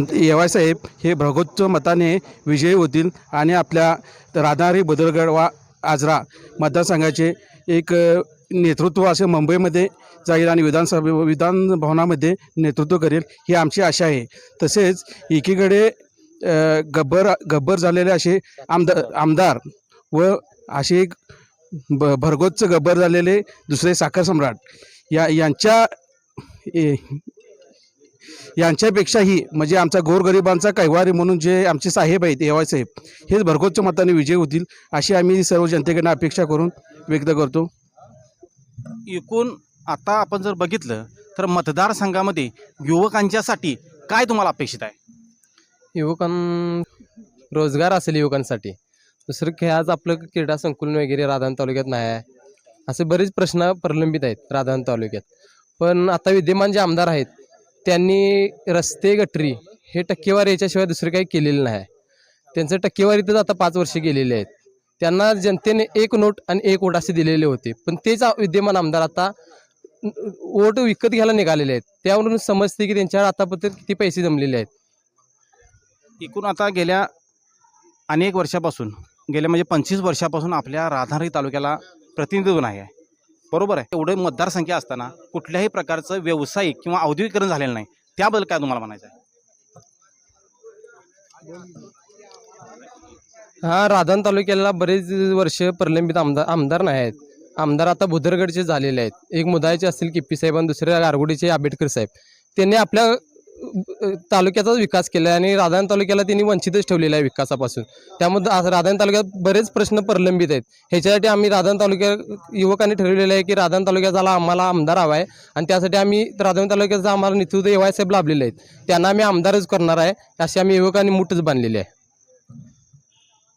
येवाय साहेब हे भरगोच्च मताने विजयी होतील आणि आपल्या राधारी बदलगड वा आजरा मतदारसंघाचे एक नेतृत्व असे मुंबईमध्ये जाईल आणि विधानसभे विधान भवनामध्ये नेतृत्व करेल ही आमची आशा आहे. तसेच एकीकडे गब्बर गब्बर झालेले असे आमदार आमदार व असे एक ब भरगोच्च गब्बर झालेले दुसरे साखर सम्राट या यांच्या ए, यांच्यापेक्षाही म्हणजे आमचा गोरगरिबांचा कैवारी म्हणून जे आमचे साहेब आहेत एवाय साहेब हेच भरगोच्च मताने विजय होतील अशी आम्ही सर्व जनतेकडनं अपेक्षा करून व्यक्त करतो. एकूण आता आपण जर बघितलं तर मतदारसंघामध्ये युवकांच्यासाठी काय तुम्हाला अपेक्षित आहे? युवकां रोजगार असेल युवकांसाठी. दुसरं खेळाचं आपलं क्रीडा संकुलन वगैरे राधान तालुक्यात नाही आहे. असे बरेच प्रश्न प्रलंबित आहेत राधान तालुक्यात. पण आता विद्यमान जे आमदार आहेत त्यांनी रस्ते गटरी हे टक्केवारी याच्याशिवाय दुसरं काही केलेलं नाही. त्यांचं टक्केवारीतच आता पाच वर्षे गेलेले आहेत. त्यांना जनतेने एक नोट आणि एक वोट असे दिलेले होते. पण तेच विद्यमान आमदार आता वोट विकत घ्यायला निघालेले आहेत. त्यावरून समजते की त्यांच्यावर आतापर्यंत किती पैसे जमलेले आहेत. एकूण आता गेल्या अनेक वर्षापासून गेल्या म्हणजे पंचवीस वर्षापासून आपल्या राधानगरी तालुक्याला प्रतिनिधित्व नाही आहे. बरोबर आहे. एवढं मतदारसंख्या असताना कुठल्याही प्रकारचं व्यावसायिक किंवा औद्योगिकरण झालेलं नाही. त्याबद्दल काय तुम्हाला म्हणायचं आहे? हा राधन तालुक्याला बरेच वर्ष प्रलंबित आमदार आमदार नाही आहेत. आमदार आता भुदरगडचे झालेले आहेत. एक मुदायचे असतील किप्पी साहेब आणि दुसरे गारगुडीचे आंबेडकर साहेब. त्यांनी आपल्या तालुक्याचाच विकास केला आहे आणि राधान तालुक्याला त्यांनी वंचितच ठेवलेला आहे विकासापासून. त्यामध्ये राधान तालुक्यात बरेच प्रश्न प्रलंबित आहेत. ह्याच्यासाठी आम्ही राधान तालुक्या युवकांनी ठरवलेलं आहे की राधान तालुक्याचा आम्हाला आमदार हवा आहे आणि त्यासाठी आम्ही राधान तालुक्याचा आम्हाला नेतृत्व एवाय साहेब लाभलेले आहेत. त्यांना आम्ही आमदारच करणार आहे अशी आम्ही युवकांनी मुठच बांधलेली आहे.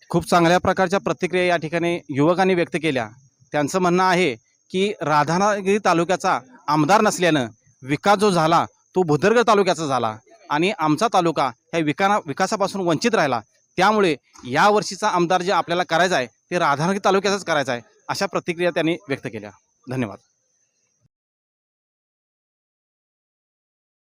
खूप चांगल्या प्रकारच्या प्रतिक्रिया या ठिकाणी युवकांनी व्यक्त केल्या. त्यांचं म्हणणं आहे की राधानागिरी तालुक्याचा आमदार नसल्यानं विकास जो झाला तो भुदरगड तालुक्याचा झाला आणि आमचा तालुका ह्या विकाना विकासापासून वंचित राहिला. त्यामुळे या वर्षीचा आमदार जे आपल्याला करायचा आहे ते राधानगरी तालुक्याचाच करायचा आहे अशा प्रतिक्रिया त्यांनी व्यक्त केल्या. धन्यवाद.